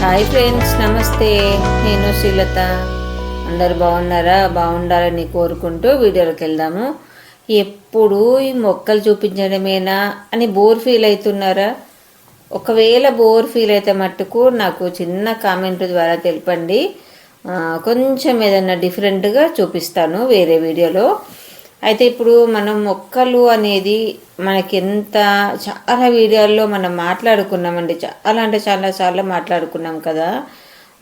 Hi friends నమస్తే. నేను శ్రీలత. అందరు బాగున్నారా? బాగుండాలని కోరుకుంటూ వీడియోలోకి వెళ్దాము. ఎప్పుడు ఈ మొక్కలు చూపించడమేనా అని బోర్ ఫీల్ అవుతున్నారా? ఒకవేళ బోర్ ఫీల్ అయితే మట్టుకు నాకు చిన్న కామెంట్ ద్వారా తెలపండి. కొంచెం ఏదైనా డిఫరెంట్గా చూపిస్తాను వేరే వీడియోలో. అయితే ఇప్పుడు మనం మొక్కలు అనేది మనకి ఎంత చాలా వీడియోల్లో మనం మాట్లాడుకున్నామండి. చాలా అంటే చాలా మాట్లాడుకున్నాం కదా.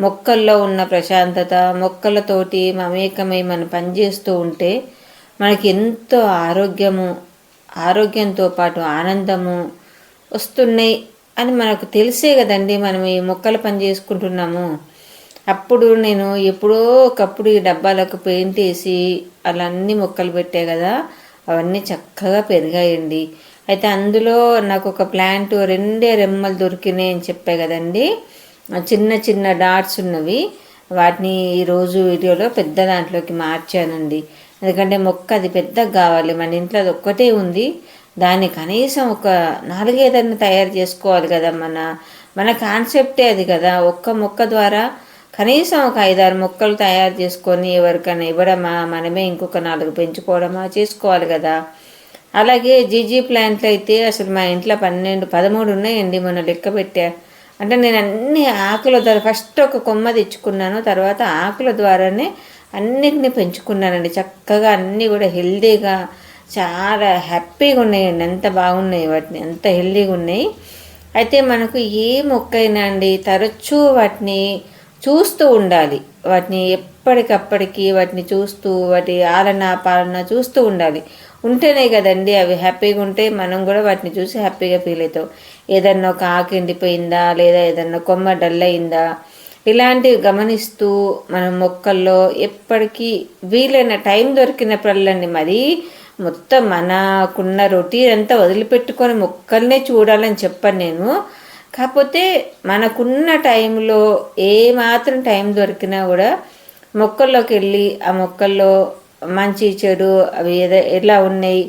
మొక్కల్లో ఉన్న ప్రశాంతత మొక్కలతోటి మమేకమై మనం పనిచేస్తూ ఉంటే మనకి ఎంతో ఆరోగ్యము ఆరోగ్యంతో పాటు ఆనందము వస్తున్నాయి అని మనకు తెలిసే కదండి మనం ఈ మొక్కలు పని చేసుకుంటున్నాము. అప్పుడు నేను ఎప్పుడో ఒకప్పుడు ఈ డబ్బాలకు పెయింట్ వేసి అలా అన్ని మొక్కలు పెట్టే కదా అవన్నీ చక్కగా పెరిగాయండి. అయితే అందులో నాకు ఒక ప్లాంట్ రెండే రెమ్మలు దొరికినాయి అని చెప్పే కదండి. చిన్న చిన్న డాట్స్ ఉన్నవి వాటిని ఈరోజు వీడియోలో పెద్ద దాంట్లోకి మార్చానండి. ఎందుకంటే మొక్క అది పెద్దగా కావాలి మన ఇంట్లో అది ఒక్కటే ఉంది. దాన్ని కనీసం ఒక నాలుగైదన్నా తయారు చేసుకోవాలి కదా మన మన కాన్సెప్టే అది కదా. ఒక్క మొక్క ద్వారా కనీసం ఒక ఐదారు మొక్కలు తయారు చేసుకొని ఎవరికైనా ఇవ్వడమా? మనమే ఇంకొక నాలుగు పెంచుకోవడమా? చేసుకోవాలి కదా. అలాగే జీజీ ప్లాంట్లు అయితే అసలు మా ఇంట్లో పన్నెండు పదమూడు ఉన్నాయండి మొన్న లెక్క పెట్టా. అంటే నేను అన్ని ఆకుల ద్వారా ఫస్ట్ ఒక కొమ్మ తెచ్చుకున్నాను తర్వాత ఆకుల ద్వారానే అన్నిటిని పెంచుకున్నానండి. చక్కగా అన్నీ కూడా హెల్దీగా చాలా హ్యాపీగా ఉన్నాయండి. ఎంత బాగున్నాయి వాటిని ఎంత హెల్దీగా ఉన్నాయి. అయితే మనకు ఏ మొక్క అయినా అండి తరచూ వాటిని చూస్తూ ఉండాలి. వాటిని ఎప్పటికప్పటికి వాటిని చూస్తూ వాటి ఆలన పాలన చూస్తూ ఉండాలి. ఉంటేనే కదండి అవి హ్యాపీగా ఉంటే మనం కూడా వాటిని చూసి హ్యాపీగా ఫీల్ అవుతాం. ఏదన్నా ఒక ఆకు ఎండిపోయిందా లేదా ఏదన్నా కొమ్మ డల్ అయిందా ఇలాంటివి గమనిస్తూ మనం మొక్కల్లో ఎప్పటికీ వీలైన టైం దొరికినప్పుడల్లండి మరీ మొత్తం మనకున్న రొటీన్ అంతా వదిలిపెట్టుకొని మొక్కల్నే చూడాలని చెప్పను నేను. కాకపోతే మనకున్న టైంలో ఏ మాత్రం టైం దొరికినా కూడా మొక్కల్లోకి వెళ్ళి ఆ మొక్కల్లో మంచి చెడు అవి ఏదో ఎలా ఉన్నాయి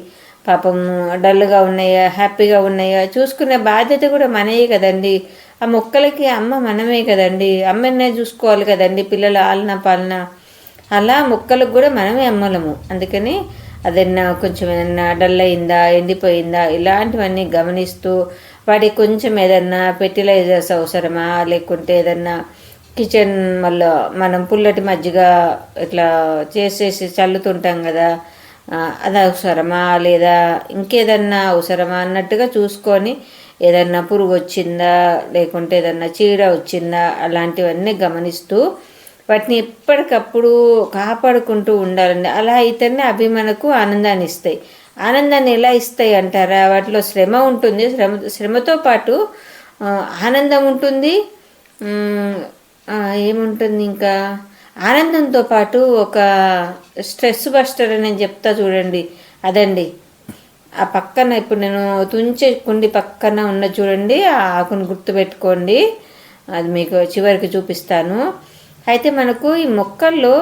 పాపం డల్గా ఉన్నాయా హ్యాపీగా ఉన్నాయా చూసుకునే బాధ్యత కూడా మనయే కదండి. ఆ మొక్కలకి అమ్మ మనమే కదండి. అమ్మనే చూసుకోవాలి కదండి పిల్లల ఆలన పాలన. అలా మొక్కలకు కూడా మనమే అమ్మలము. అందుకని అదన్నా కొంచెం ఏదన్నా డల్ అయిందా ఎండిపోయిందా ఇలాంటివన్నీ గమనిస్తూ వాటికి కొంచెం ఏదన్నా ఫెర్టిలైజర్స్ అవసరమా? లేకుంటే ఏదన్నా కిచెన్ మళ్ళీ మనం పుల్లటి మజ్జిగ ఇట్లా చేసేసి చల్లుతుంటాం కదా అది అవసరమా? లేదా ఇంకేదన్నా అవసరమా? అన్నట్టుగా చూసుకొని ఏదన్నా పురుగు వచ్చిందా? లేకుంటే ఏదన్నా చీడ వచ్చిందా? అలాంటివన్నీ గమనిస్తూ వాటిని ఎప్పటికప్పుడు కాపాడుకుంటూ ఉండాలండి. అలా అయితేనే అవి మనకు ఆనందాన్ని ఇస్తాయి ఆనందాన్ని ఎలా ఇస్తాయి అంటారా? వాటిలో శ్రమ ఉంటుంది. శ్రమ శ్రమతో పాటు ఆనందం ఉంటుంది. ఏముంటుంది ఇంకా? ఆనందంతో పాటు ఒక స్ట్రెస్ బస్టర్ అని నేను చెప్తా చూడండి. అదండి. ఆ పక్కన ఇప్పుడు నేను తుంచే కుండి పక్కన ఉన్న చూడండి. ఆ ఆకును గుర్తుపెట్టుకోండి. అది మీకు చివరికి చూపిస్తాను. అయితే మనకు ఈ మొక్కల్లో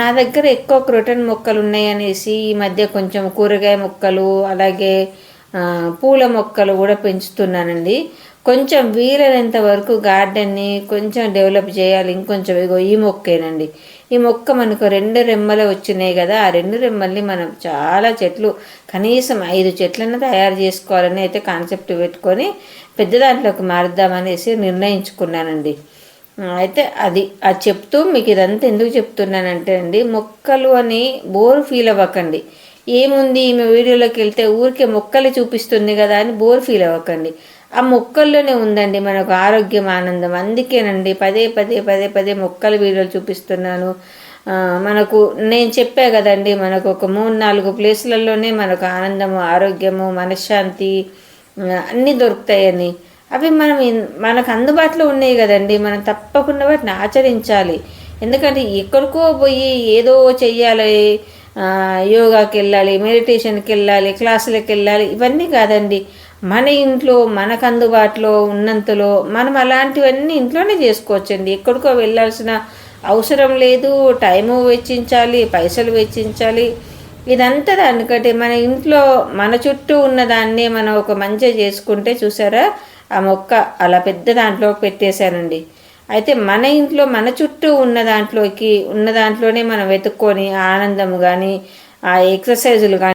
నా దగ్గర ఎక్కువ క్రోటన్ మొక్కలు ఉన్నాయి అనేసి ఈ మధ్య కొంచెం కూరగాయ మొక్కలు అలాగే పూల మొక్కలు కూడా పెంచుతున్నానండి. కొంచెం వీలైనంత వరకు గార్డెన్ని కొంచెం డెవలప్ చేయాలి ఇంకొంచెం ఇగో ఈ మొక్కేనండి. ఈ మొక్క మనకు రెండు రెమ్మలు వచ్చినాయి కదా ఆ రెండు రెమ్మల్ని మనం చాలా చెట్లు కనీసం ఐదు చెట్లను తయారు చేసుకోవాలని అయితే కాన్సెప్ట్ పెట్టుకొని పెద్ద దాంట్లోకి మారుద్దామనేసి నిర్ణయించుకున్నానండి. అయితే అది అది చెప్తూ మీకు ఇదంతా ఎందుకు చెప్తున్నానంటే అండి మొక్కలు అని బోర్ ఫీల్ అవ్వకండి. ఏముంది ఈమె వీడియోలోకి వెళ్తే ఊరికే మొక్కలు చూపిస్తుంది కదా అని బోర్ ఫీల్ అవ్వకండి. ఆ మొక్కల్లోనే ఉందండి మనకు ఆరోగ్యం ఆనందం. అందుకేనండి పదే పదే పదే పదే మొక్కల వీడియోలు చూపిస్తున్నాను. మనకు నేను చెప్పా కదండి మనకు ఒక మూడు నాలుగు ప్లేసులలోనే మనకు ఆనందము ఆరోగ్యము మనశ్శాంతి అన్నీ దొరుకుతాయని. అవి మనం మనకు అందుబాటులో ఉన్నాయి కదండి. మనం తప్పకుండా వాటిని ఆచరించాలి. ఎందుకంటే ఎక్కడికో పోయి ఏదో చెయ్యాలి యోగాకి వెళ్ళాలి మెడిటేషన్కి వెళ్ళాలి క్లాసులకు వెళ్ళాలి ఇవన్నీ కాదండి. మన ఇంట్లో మనకు అందుబాటులో ఉన్నంతలో మనం అలాంటివన్నీ ఇంట్లోనే చేసుకోవచ్చండి. ఎక్కడికో వెళ్ళాల్సిన అవసరం లేదు. టైము వెచ్చించాలి పైసలు వెచ్చించాలి. ఇదంతా దానికంటే మన ఇంట్లో మన చుట్టూ ఉన్నదాన్నే మనం ఒక మంచిగా చేసుకుంటే చూసారా? ఆ మొక్క అలా పెద్ద దాంట్లో పెట్టేశానండి అయితే మన ఇంట్లో మన చుట్టూ ఉన్న దాంట్లోకి ఉన్న దాంట్లోనే మనం వెతుక్కొని ఆనందం కానీ ఆ ఎక్సర్సైజులు కానీ